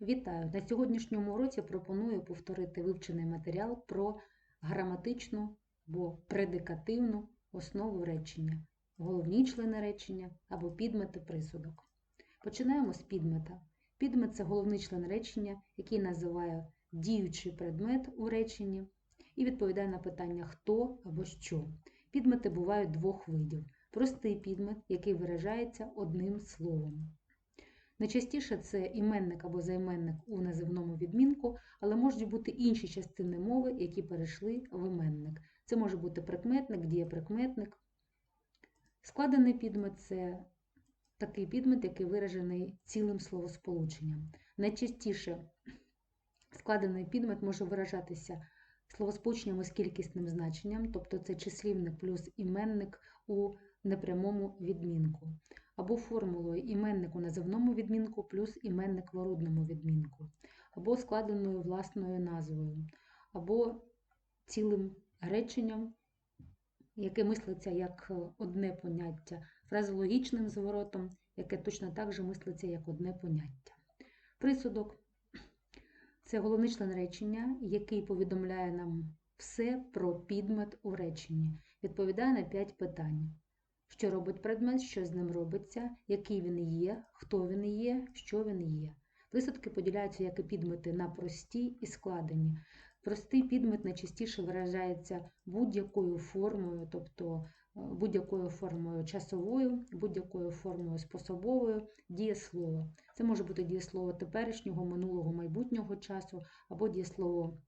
Вітаю! На сьогоднішньому уроці пропоную повторити вивчений матеріал про граматичну або предикативну основу речення, головні члени речення або підмети присудок. Починаємо з підмета. Підмет це головний член речення, який називає діючий предмет у реченні і відповідає на питання хто або що. Підмети бувають двох видів: простий підмет, який виражається одним словом. Найчастіше це іменник або займенник у називному відмінку, але можуть бути інші частини мови, які перейшли в іменник. Це може бути прикметник, дієприкметник. Складений підмет це такий підмет, який виражений цілим словосполученням. Найчастіше складений підмет може виражатися словосполученням з кількісним значенням, тобто це числівник плюс іменник у непрямому відмінку або формулою іменник у називному відмінку плюс іменник в орудному відмінку, або складеною власною назвою, або цілим реченням, яке мислиться як одне поняття, фразологічним зворотом, яке точно так же мислиться як одне поняття. Присудок це головний член речення, який повідомляє нам все про підмет у реченні, відповідає на 5 питань. Що робить предмет, що з ним робиться, який він є, хто він є, що він є. Присудки поділяються як і підмети на прості і складені. Простий підмет найчастіше виражається будь-якою формою, тобто будь-якою формою часовою, будь-якою формою способовою дієслова. Це може бути дієслово теперішнього, минулого, майбутнього часу або дієслово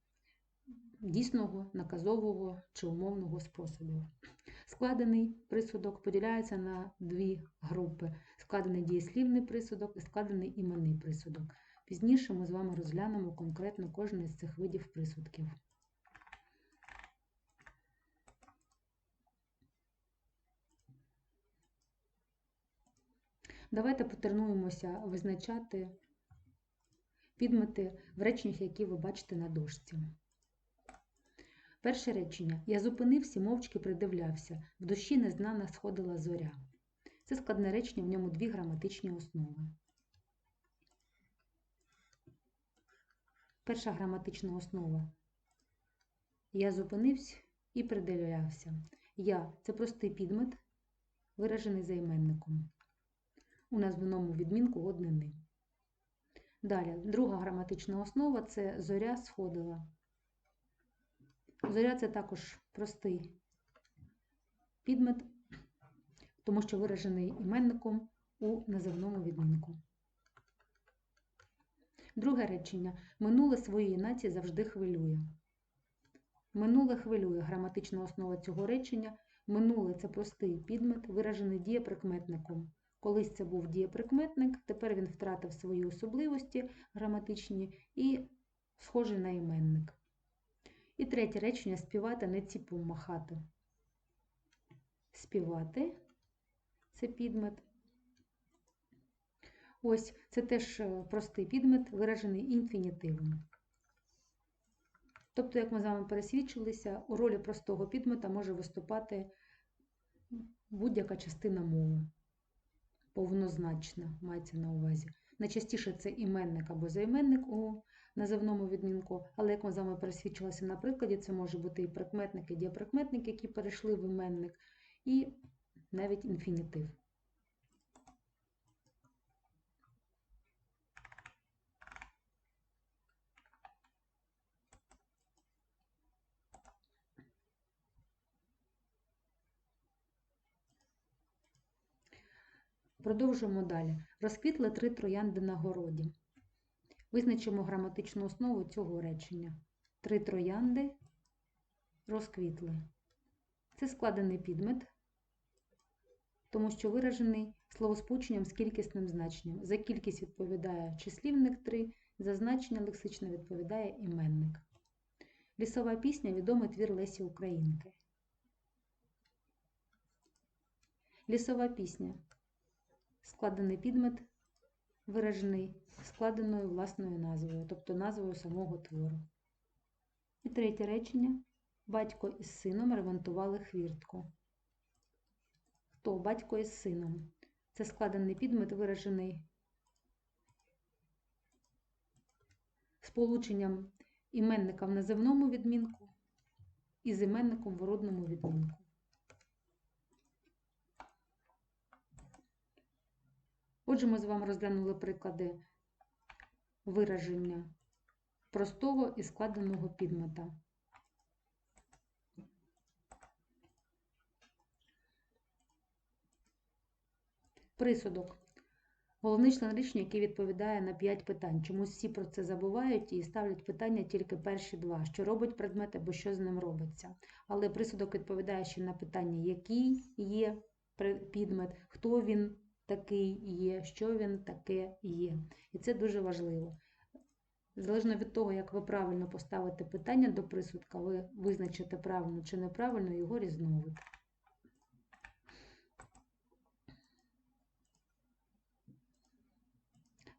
дійсного, наказового чи умовного способу. Складений присудок поділяється на дві групи: складений дієслівний присудок і складений іменний присудок. Пізніше ми з вами розглянемо конкретно кожен із цих видів присудків. Давайте потренуємося визначати підмети в реченнях, які ви бачите на дошці. Перше речення. Я зупинився, мовчки придивлявся. В душі незнана сходила зоря. Це складне речення, в ньому дві граматичні основи. Перша граматична основа. Я зупинився і придивлявся. Я це простий підмет, виражений займенником. У названому відмінку однини. Далі, друга граматична основа це зоря сходила. Зоря це також простий підмет, тому що виражений іменником у називному відмінку. Друге речення. Минуле своєї нації завжди хвилює. Минуле хвилює граматична основа цього речення. Минуле це простий підмет, виражений дієприкметником. Колись це був дієприкметник, тепер він втратив свої особливості граматичні і схожий на іменник. І третє речення співати не ціпом махати. Співати це підмет. Ось це теж е, простий підмет, виражений інфінітивом. Тобто, як ми з вами пересвідчилися, у ролі простого підмета може виступати будь-яка частина мови. Повнозначна мається на увазі. Найчастіше це іменник або займенник у називному відмінку, але як ми з вами пересвідчилися на прикладі, це може бути і прикметник, і діаприкметник, які перейшли в іменник, і навіть інфінітив. Продовжуємо далі. Розквітли три троянди на городі. Визначимо граматичну основу цього речення. Три троянди розквітли. Це складений підмет, тому що виражений словосполученням з кількісним значенням. За кількість відповідає числівник 3, за значення лексичне відповідає іменник. Лісова пісня відомий твір Лесі Українки. Лісова пісня. Складений підмет виражений складеною власною назвою, тобто назвою самого твору. І третє речення. Батько із сином ремонтували хвіртку. Хто батько із сином? Це складений підмет, виражений сполученням іменника в називному відмінку і з іменником в родному відмінку. Отже, ми з вами розглянули приклади вираження простого і складеного підмета. Присудок. Головний член речення, який відповідає на 5 питань. Чомусь всі про це забувають і ставлять питання тільки перші два: що робить предмет або що з ним робиться. Але присудок відповідає ще на питання, який є підмет, хто він такий є, що він таке є. І це дуже важливо. Залежно від того, як ви правильно поставите питання до присудка, ви визначите правильно чи неправильно його різновид.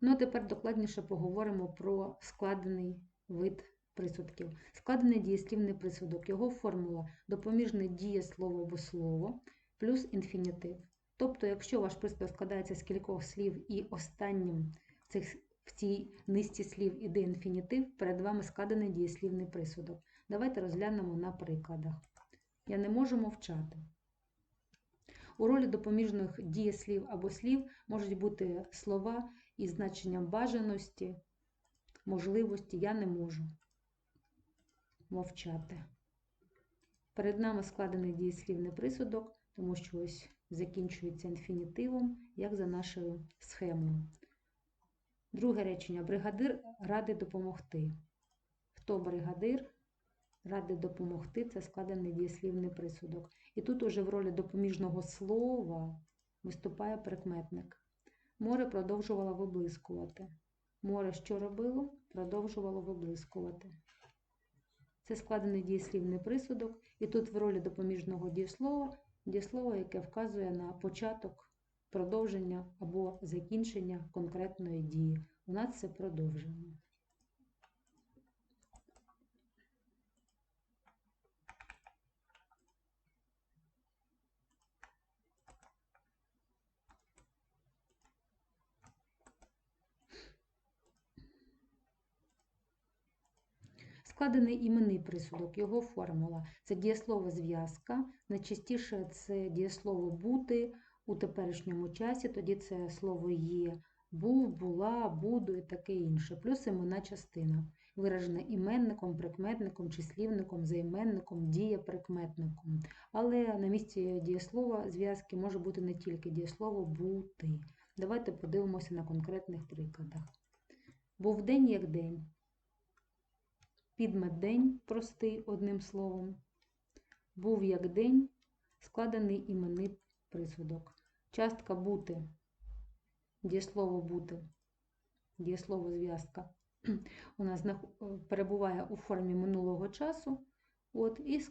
Ну, а тепер докладніше поговоримо про складений вид присудків. Складений дієслівний присудок. Його формула допоміжне дієслово або слово плюс інфінітив. Тобто, якщо ваш присудок складається з кількох слів і останнім цих, в цій низці слів іде інфінітив, перед вами складений дієслівний присудок. Давайте розглянемо на прикладах. Я не можу мовчати. У ролі допоміжних дієслів або слів можуть бути слова із значенням бажаності, можливості я не можу мовчати. Перед нами складений дієслівний присудок, тому що ось закінчується інфінітивом, як за нашою схемою. Друге речення. Бригадир радий допомогти. Хто бригадир? Радий допомогти це складений дієслівний присудок. І тут уже в ролі допоміжного слова виступає прикметник. Море продовжувало виблискувати. Море що робило? Продовжувало виблискувати. Це складений дієслівний присудок, і тут в ролі допоміжного дієслова дієслово, яке вказує на початок продовження або закінчення конкретної дії. У нас це продовження. Складений іменний присудок, його формула це дієслово зв'язка. Найчастіше це дієслово бути у теперішньому часі, тоді це слово є, був, була, буду і таке інше. Плюс іменна частина, виражена іменником, прикметником, числівником, займенником, дієприкметником. Але на місці дієслова зв'язки може бути не тільки дієслово бути. Давайте подивимося на конкретних прикладах. Був день як день. Підмет день простий одним словом. Був як день, складений іменний присудок. Частка бути, дієслово бути, дієслово зв'язка у нас перебуває у формі минулого часу. От, і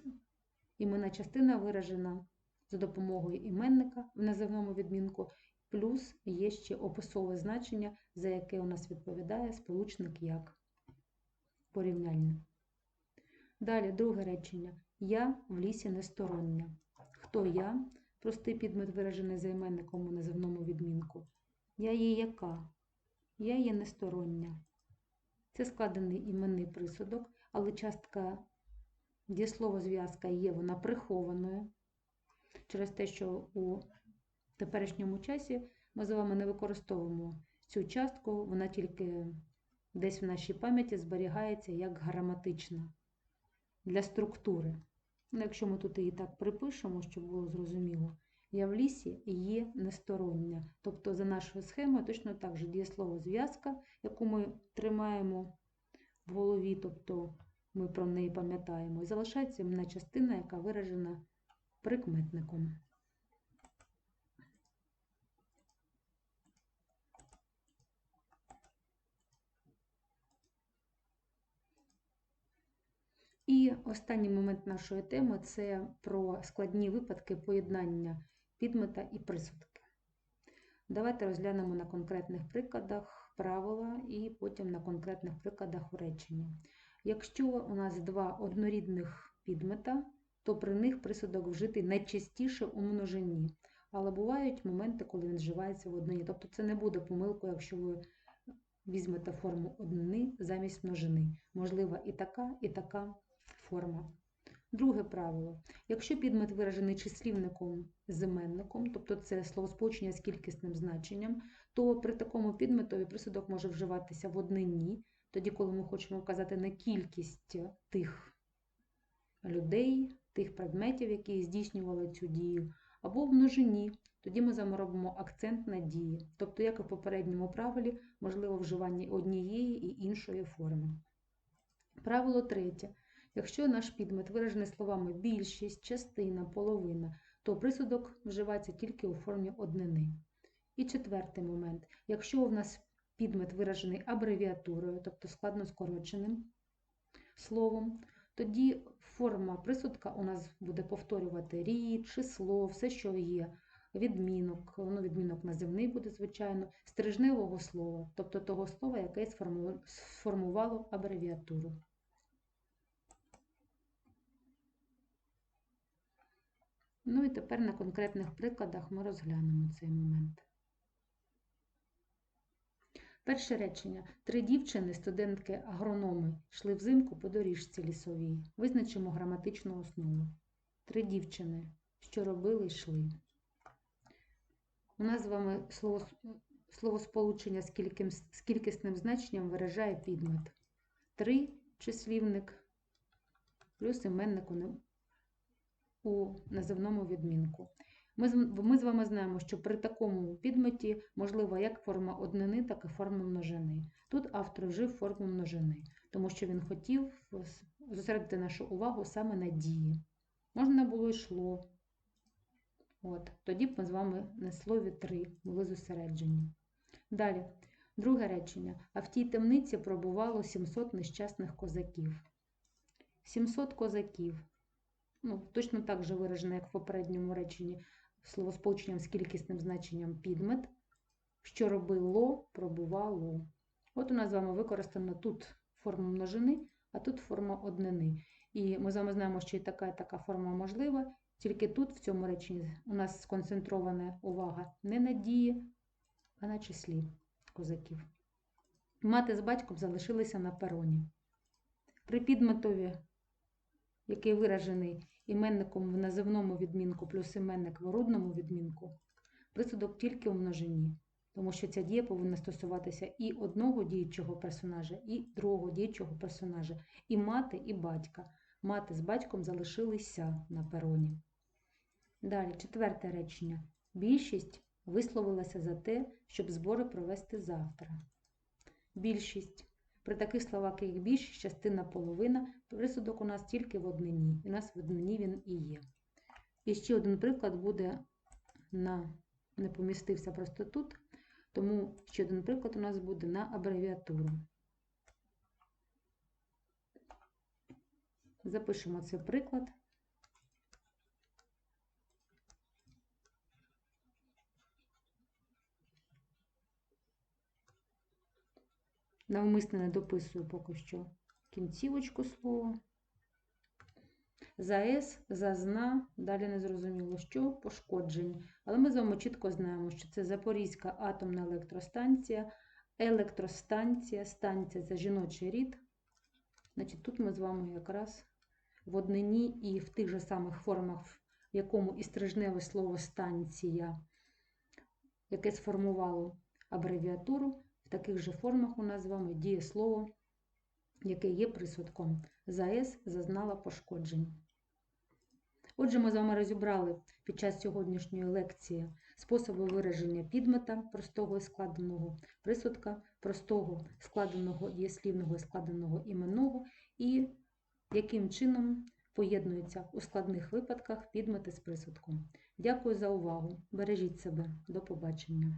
іменна частина виражена за допомогою іменника в називному відмінку, плюс є ще описове значення, за яке у нас відповідає сполучник як порівняння. Далі друге речення. Я в лісі нестороння. Хто я? Простий підмет виражений займенником у називному відмінку. Я є яка? Я є нестороння. Це складений іменний присудок, але частка дієслова зв'язка є вона прихованою. Через те, що у теперішньому часі ми з вами не використовуємо цю частку, вона тільки десь в нашій пам'яті зберігається як граматична для структури. Ну, якщо ми тут її так припишемо, щоб було зрозуміло, я в лісі є нестороння. Тобто за нашою схемою точно так же дієслово зв'язка, яку ми тримаємо в голові, тобто ми про неї пам'ятаємо, і залишається іменна частина, яка виражена прикметником. І останній момент нашої теми це про складні випадки поєднання підмета і присудки. Давайте розглянемо на конкретних прикладах правила і потім на конкретних прикладах у. Якщо у нас два однорідних підмета, то при них присудок вжитий найчастіше у множині. Але бувають моменти, коли він вживається в однині. Тобто це не буде помилкою, якщо ви візьмете форму однини замість множини. Можлива і така, і така форма. Друге правило. Якщо підмет виражений числівником з іменником, тобто це словосполучення з кількісним значенням, то при такому підметові присудок може вживатися в однині, тоді, коли ми хочемо вказати на кількість тих людей, тих предметів, які здійснювали цю дію, або в множині, тоді ми з вами робимо акцент на дії. Тобто, як і в попередньому правилі, можливо вживання однієї і іншої форми. Правило третє. Якщо наш підмет виражений словами більшість, частина, половина, то присудок вживається тільки у формі однини. І четвертий момент. Якщо у нас підмет виражений абревіатурою, тобто складно скороченим словом, тоді форма присудка у нас буде повторювати рід, число, все, що є, відмінок, ну, відмінок називний буде, звичайно, стрижневого слова, тобто того слова, яке сформувало абревіатуру. Ну і тепер на конкретних прикладах ми розглянемо цей момент. Перше речення. Три дівчини, студентки агрономи, йшли взимку по доріжці лісовій. Визначимо граматичну основу. Три дівчини, що робили, йшли. У нас з вами слово, словосполучення з, кільким, з кількісним значенням виражає підмет. Три числівник плюс іменник у, називному відмінку. Ми, з- ми з вами знаємо, що при такому підметі можлива як форма однини, так і форма множини. Тут автор вжив форму множини, тому що він хотів зосередити нашу увагу саме на дії. Можна було йшло. От, тоді б ми з вами на слові три були зосереджені. Далі, друге речення. А в тій темниці пробувало 700 нещасних козаків. 700 козаків. Ну, точно так же виражено, як в попередньому реченні, словосполученням з кількісним значенням підмет, що робило, пробувало. От у нас з вами використано тут форма множини, а тут форма однини. І ми з вами знаємо, що і така, і така форма можлива, тільки тут, в цьому реченні, у нас сконцентрована увага не на дії, а на числі козаків. Мати з батьком залишилися на пероні. При підметові, який виражений іменником в називному відмінку плюс іменник в орудному відмінку, присудок тільки у множині, тому що ця дія повинна стосуватися і одного діючого персонажа, і другого діючого персонажа, і мати, і батька. Мати з батьком залишилися на пероні. Далі, четверте речення. Більшість висловилася за те, щоб збори провести завтра. Більшість. При таких словах, як більшість, частина половина, присудок у нас тільки в однині. У нас в однині він і є. І ще один приклад буде на не помістився просто тут, тому ще один приклад у нас буде на абревіатуру. Запишемо цей приклад. Навмисно не дописую поки що кінцівочку слова. За С, за зна, далі не зрозуміло, що пошкоджень. Але ми з вами чітко знаємо, що це Запорізька атомна електростанція, електростанція, станція це жіночий рід. Значить, тут ми з вами якраз в однині і в тих же самих формах, в якому і стрижневе слово станція, яке сформувало абревіатуру, таких же формах у нас з вами діє слово, яке є присудком. За С зазнала пошкоджень. Отже, ми з вами розібрали під час сьогоднішньої лекції способи вираження підмета простого і складеного присудка, простого складеного дієслівного і складеного іменного, і яким чином поєднуються у складних випадках підмети з присудком. Дякую за увагу. Бережіть себе. До побачення.